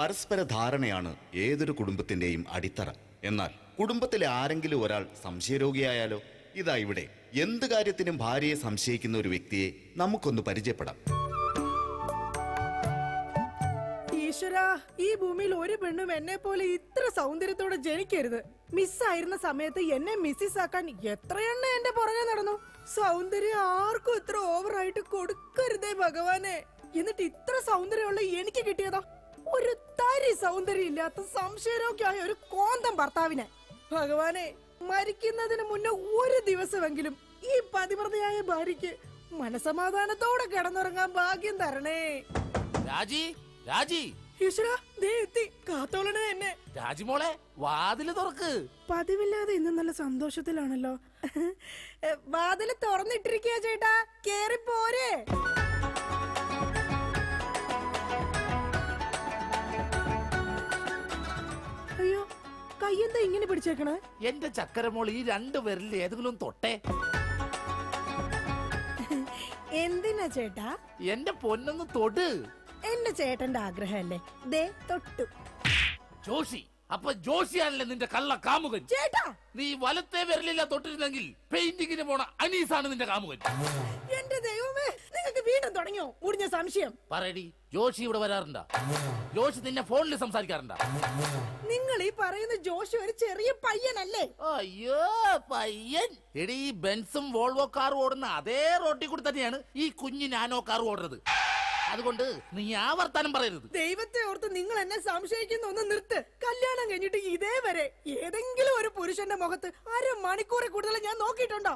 പരസ്പര ധാരണയാണ് ഏതൊരു കുടുംബത്തിന്റെയും അടിത്തറ. എന്നാൽ കുടുംബത്തിലെ ആരെങ്കിലും ഒരാൾ സംശയരോഗിയായാലോ ഇതാ ഇവിടെ. എന്ത് കാര്യത്തിനും ഭാര്യയെ സംശയിക്കുന്ന ഒരു വ്യക്തിയെ നമുക്കൊന്ന് പരിചയപ്പെടാം. ഈശ്വരാ ഈ ഭൂമിയിൽ ഒരു പെണ്ണും എന്നെ പോലെ ഇത്ര സൗന്ദര്യത്തോടെ ജനിക്കരുത്. മിസ്സായിരുന്ന സമയത്ത് എന്നെ മിസ്സിസ് ആക്കാൻ എത്രയെണ്ണ എന്റെ പുറകെ നടന്നു. സൗന്ദര്യം ആർക്കും ഇത്ര ഓവറായിട്ട് കൊടുക്കരുതേ ഭഗവാനെ. എന്നിട്ട് ഇത്ര സൗന്ദര്യമുള്ള എനിക്ക് കിട്ടിയതോ. ഒരു തരി സൗന്ദര്യം ഇല്ലാത്ത സംശയരോഗ്യമായ ഒരു കോന്തം ഭർത്താവിനെ. ഭഗവാനെ മരിക്കുന്നതിന് മുന്നേ ഒരു ദിവസമെങ്കിലും ഈ പതിവ്രതയായ ഭാര്യയ്ക്ക് മനസമാധാനത്തോടെ കിടന്നുറങ്ങാൻ ഭാഗ്യം തരണേ. രാജി രാജി. ഈശ്വര ദേ എത്തി കാത്തോളണേ എന്നെ. രാജിമോളെ വാതിൽ തുറക്ക്. പതിവില്ലാതെ ഇന്ന് നല്ല സന്തോഷത്തിലാണല്ലോ. വാതിൽ തുറന്നിട്ടിരിക്കുക ചേട്ടാ കേറി പോരെ പിടിച്ചേക്കണേ? എന്റെ ചക്കരമോൾ ഈ രണ്ട് പേരിൽ ഏതെങ്കിലും തൊട്ടേ. എന്തിനാ ചേട്ടാ? എന്റെ പൊന്നൊന്ന് തൊട്. എന്റെ ചേട്ടന്റെ ആഗ്രഹമല്ലേ? ദേ തൊട്ടു. ജോഷി അപ്പൊ ജോഷിയാണല്ലേ നിന്റെ കള്ള കാമുകൻ? ചേട്ടാ. നീ വലത്തെ വിരലില്ല തൊട്ടിരുന്നെങ്കിൽ പെയിന്റിങ്ങിന് പോണ അനീസാണ് നിന്റെ കാമുകൻ. എന്റെ ദൈവമേ നിങ്ങൾക്ക് വീണ്ടും തുടങ്ങിയോ? മുടിഞ്ഞ സംശയം. പറയടി ജോഷി ഇവിടെ വരാറുണ്ടാ? ജോഷി നിന്നെ ഫോണിൽ സംസാരിക്കാറുണ്ടാ? നിങ്ങൾ ഈ പറയുന്ന ജോഷി ഒരു ചെറിയ പയ്യനല്ലേ? അയ്യോ പയ്യൻ. എടി ബെൻസും വോൾവോ കാറും ഓടുന്ന അതേ റോട്ടിൽ കൂടി തന്നെയാണ് ഈ കുഞ്ഞു നാനോ കാർ ഓടുന്നത്. അതുകൊണ്ട് നീ ആ വർത്താനം പറയരുത്. ദൈവത്തെ ഓർത്ത് നിങ്ങൾ എന്നെ സംശയിക്കുന്ന ഒന്ന് നിർത്ത്. കല്യാണം കഴിഞ്ഞിട്ട് ഇതേവരെ ഏതെങ്കിലും ഒരു പുരുഷന്റെ മുഖത്ത് അര മണിക്കൂറിൽ കൂടുതൽ ഞാൻ നോക്കിയിട്ടുണ്ടോ?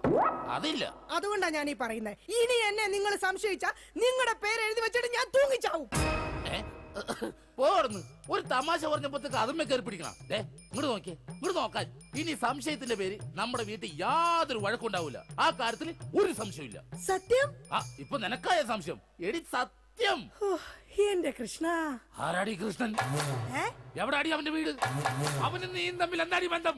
അതില്ല. അതുകൊണ്ടാ ഞാൻ ഈ പറയുന്നത് ഇനി എന്നെ നിങ്ങൾ സംശയിച്ച നിങ്ങളുടെ പേര് എഴുതി വെച്ചിട്ട് ഞാൻ തൂങ്ങിച്ചാവും. പോവർന്ന് പോർന്ന് ഒരു തമാശ പറഞ്ഞപ്പോഴത്തേക്ക് അതുമേ കയറി പിടിക്കണം. ഏ ഇങ്ങോട്ട് നോക്കിയേ. ഇങ്ങോട്ട് നോക്കാൻ. ഇനി സംശയത്തിന്റെ പേര് നമ്മുടെ വീട്ടിൽ യാതൊരു വഴക്കുണ്ടാവില്ല ആ കാര്യത്തിൽ ഒരു സംശയമില്ല സത്യം? ആ ഇപ്പൊ നിനക്കായ സംശയം. എടി സത്യം ഓ, എന്റെ കൃഷ്ണ. ആരാടി കൃഷ്ണൻ? എവിടാടി അവന്റെ വീട്? അവനും നീയും തമ്മിൽ എന്താടി ബന്ധം?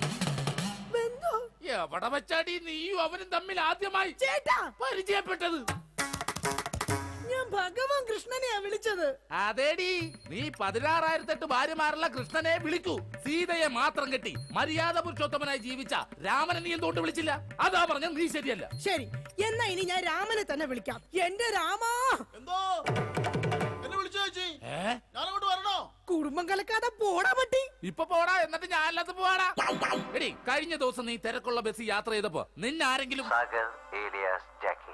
എവിടെ വെച്ചാടി നീയും അവനും തമ്മിൽ ആദ്യമായി ചേട്ടാ! പരിചയപ്പെട്ടത്? ഞാൻ ഭഗവാൻ കൃഷ്ണനെയാ വിളിച്ചത്. അതേടി. നീ പതിനാറായിരത്തെട്ട് ഭാര്യമാരുള്ള കൃഷ്ണനെ വിളിക്കൂ. സീതയെ മാത്രം കെട്ടി മര്യാദ പുരുഷോത്തമനായി ജീവിച്ച രാമനെ നീ എന്തുകൊണ്ട് വിളിച്ചില്ല? അതാ പറഞ്ഞ നീ ശരിയല്ല. ശരി എന്നാ ഇനി ഞാൻ രാമനെ തന്നെ വിളിക്കാം. എന്റെ രാമാ! എന്തോ? എന്നെ വിളിച്ചു ചേച്ചി? ഏ? ഞാനങ്ങോട്ട് വരണോ? കുടുംബം കലക്കാതെ പോടാ പട്ടി. ഇപ്പൊ പോടാ എന്നിട്ട് ഞാൻ അല്ലാത്ത പോവാടാ. എടി കഴിഞ്ഞ ദിവസം നീ തിരക്കുള്ള ബസ് യാത്ര ചെയ്തപ്പോ നിന്നെ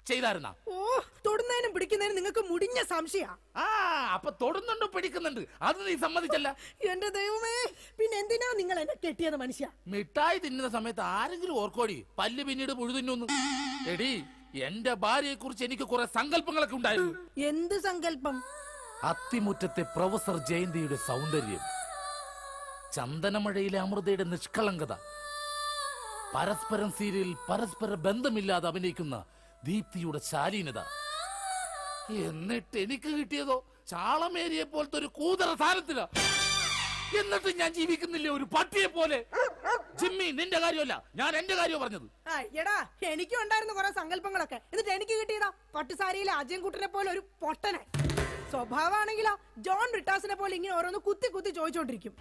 ചെയ്തായിരുന്ന? ഓ തൊടുന്നതിനും പിടിക്കുന്നതിനും നിങ്ങൾക്ക് മുടിഞ്ഞ സംശയ. ആ അപ്പൊ തൊടുന്നുണ്ട് പിടിക്കുന്നുണ്ട്. അത് നീ സമ്മതിച്ചല്ല. എന്റെ ദൈവമേ പിന്നെ എന്തിനാ നിങ്ങൾ എന്നെ കെട്ടിയത് മനുഷ്യ? മിഠായി തിന്നുന്ന സമയത്ത് ആരെങ്കിലും ഓർക്കോടി? പല്ല് പിന്നീട് പുഴുതിന്നു എടി എന്റെ ഭാര്യയെ കുറിച്ച് എനിക്ക് കുറെ സങ്കല്പങ്ങളൊക്കെ ഉണ്ടായിരുന്നു. എന്ത് സങ്കല്പം? അത്തിമുറ്റത്തെ പ്രൊഫസർ ജയന്തിയുടെ സൗന്ദര്യം. ചന്ദനമഴയിലെ അമൃതയുടെ നിഷ്കളങ്കത. പരസ്പരം സീരിയൽ പരസ്പര ബന്ധമില്ലാതെ അഭിനയിക്കുന്ന ദീപ്തിയുടെ ശാലീനത. എന്നിട്ട് എനിക്ക് കിട്ടിയതോ? ചാളമേരിയെ പോലത്തെ ഒരു കൂതറ താരത്തില എന്നിട്ട് ഞാൻ ജീവിക്കുന്നില്ല ഒരു പട്ടിയെ പോലെ? ജിമ്മി നിന്റെ കാര്യമല്ല. ഞാൻ എന്റെ കാര്യം പറഞ്ഞത്. ആ, എടാ എനിക്കും ഉണ്ടായിരുന്നു കുറെ സങ്കല്പങ്ങളൊക്കെ. എന്നിട്ട് എനിക്ക് കിട്ടിയതാ പട്ടുസാരിയിലെ അജയൻകുട്ടനെ പോലെ ഒരു പൊട്ടനെ. സ്വഭാവാണെങ്കിലോ ജോൺ റിട്ടാസിനെ പോലെ ഇങ്ങനെ ഓരോന്ന് കുത്തി കുത്തി ചോദിച്ചോണ്ടിരിക്കും.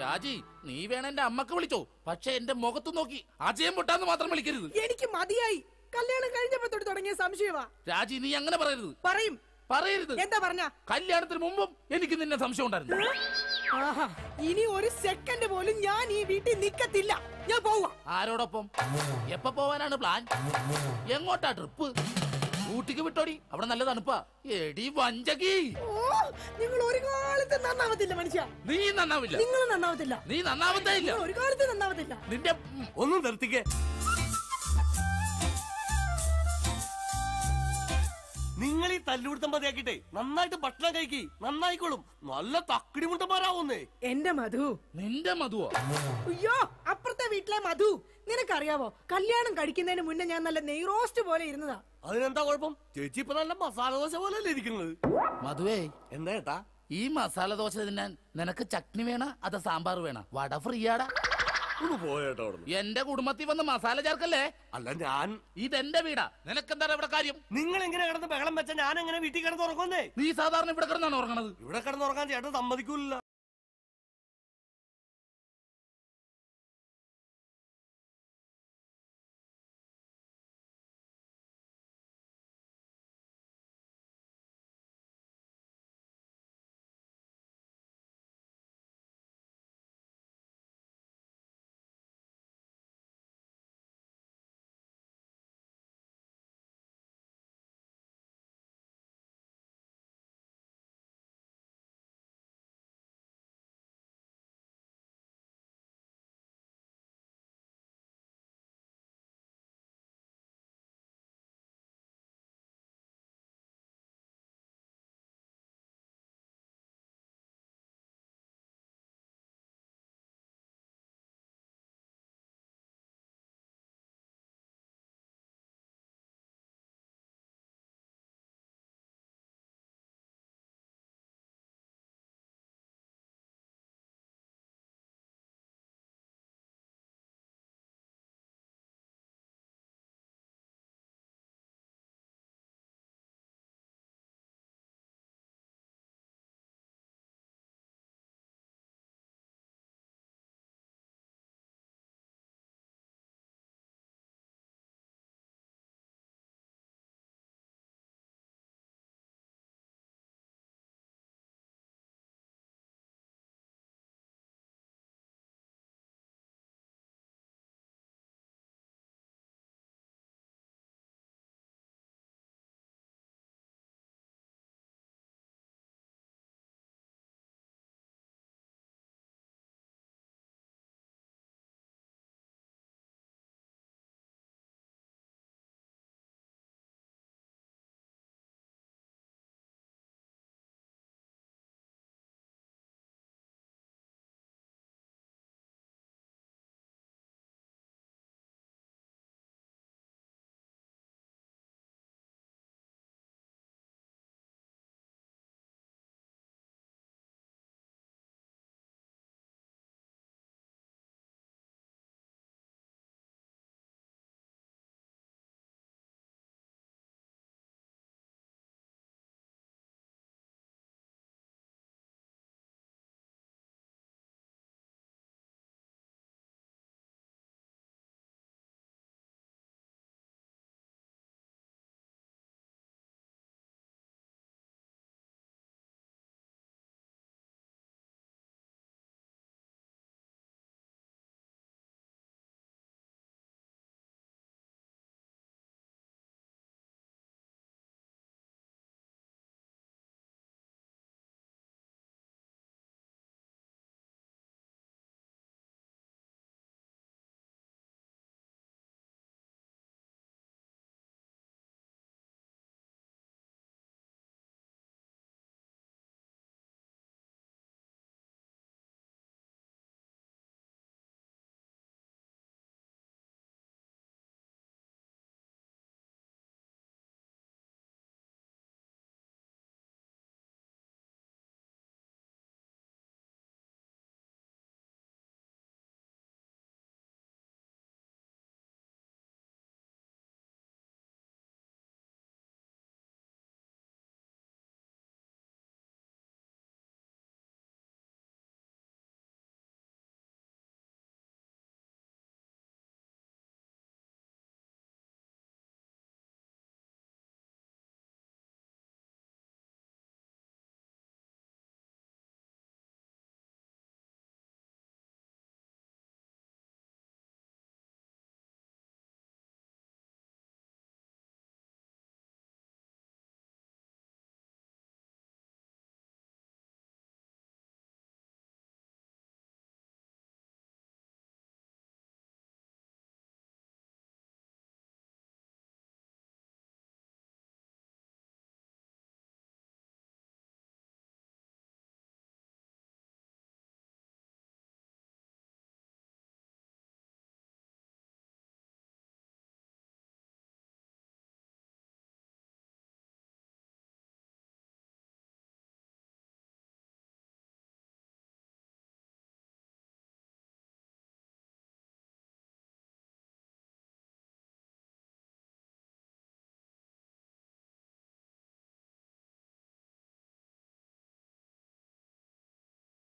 രാജി നീ വേണ എന്റെ അമ്മയ്ക്ക് വിളിച്ചോ. പക്ഷെ എന്റെ മുഖത്ത് നോക്കി അജയം പൊട്ടാന്ന് മാത്രം വിളിക്കരുത്. എനിക്ക് മതിയായി. കല്യാണം കഴിഞ്ഞപ്പോ തൊട്ട് തുടങ്ങിയ സംശയമാ. രാജി നീ അങ്ങനെ പറയരുത്. പറയും. പറയരുത്. എന്താ പറഞ്ഞ? കല്യാണത്തിന് മുമ്പും എനിക്ക് നിന്നെ സംശയം ഉണ്ടായിരുന്നു. ആഹാ ഇനി ഒരു സെക്കൻഡ് പോലും ഞാൻ ഈ വീട്ടിൽ നിക്കത്തില്ല. ഞാൻ പോവാ ആരോടൊപ്പം? എപ്പ പോവാനാണ് പ്ലാൻ എങ്ങോട്ടാ ട്രിപ്പ് ഊട്ടിക്ക് വിട്ടോടി. അവിടെ നല്ല തണുപ്പാ. എടി വഞ്ചകി. ഓ നിങ്ങൾ ഒരു കാലത്ത് നന്നാവത്തില്ല മനുഷ്യ. നീ നന്നാവില്ല. നിങ്ങൾ നന്നാവത്തില്ല. നീ നന്നാവത്തേ ഇല്ല. നിങ്ങൾ ഒരു കാലത്ത് നന്നാവത്തില്ല. നിന്റെ ഒന്ന് നിർത്തിക്കേ. തല്ലുപിടുത്തം മതിയാക്കിട്ടെ നന്നായിട്ട് ഭക്ഷണം കഴിക്കി. നന്നായിക്കോളും. നല്ല തക്കിടി മുണ്ടന്മാരാവുന്നേ. എന്റെ മധു. നിന്റെ മധുവോ? അയ്യോ അപ്പുറത്തെ വീട്ടിലെ മധു. നിനക്കറിയാവോ കല്യാണം കഴിക്കുന്നതിന് മുന്നേ ഞാൻ നല്ല നെയ്റോസ്റ്റ് പോലെ ഇരുന്നതാ. അതിനെന്താ കുഴപ്പം? ചേച്ചി ഇപ്പൊ നല്ല മസാല ദോശ പോലെ അല്ലേ ഇരിക്കുന്നത്. മധുവേ എന്താ ഏട്ടാ? ഈ മസാല ദോശ തിന്നാൻ നിനക്ക് ചട്നി വേണ? അതോ സാമ്പാർ വേണ? വട ഫ്രീ അവിടുന്ന് എന്റെ കുടുംബത്തിൽ വന്ന് മസാല ചേർക്കല്ലേ? അല്ല ഞാൻ ഇതെന്റെ വീടാ. നിനക്കെന്താ ഇവിടെ കാര്യം? നിങ്ങൾ എങ്ങനെ കിടന്ന് ബഹളം വെച്ച ഞാൻ എങ്ങനെ വീട്ടിൽ കിടന്ന് ഉറങ്ങുന്നേ? നീ സാധാരണ ഇവിടെ കിടന്നാണ് ഉറങ്ങണത്? ഇവിടെ കിടന്നുറങ്ങാൻ ചേട്ടൻ സമ്മതിക്കൂല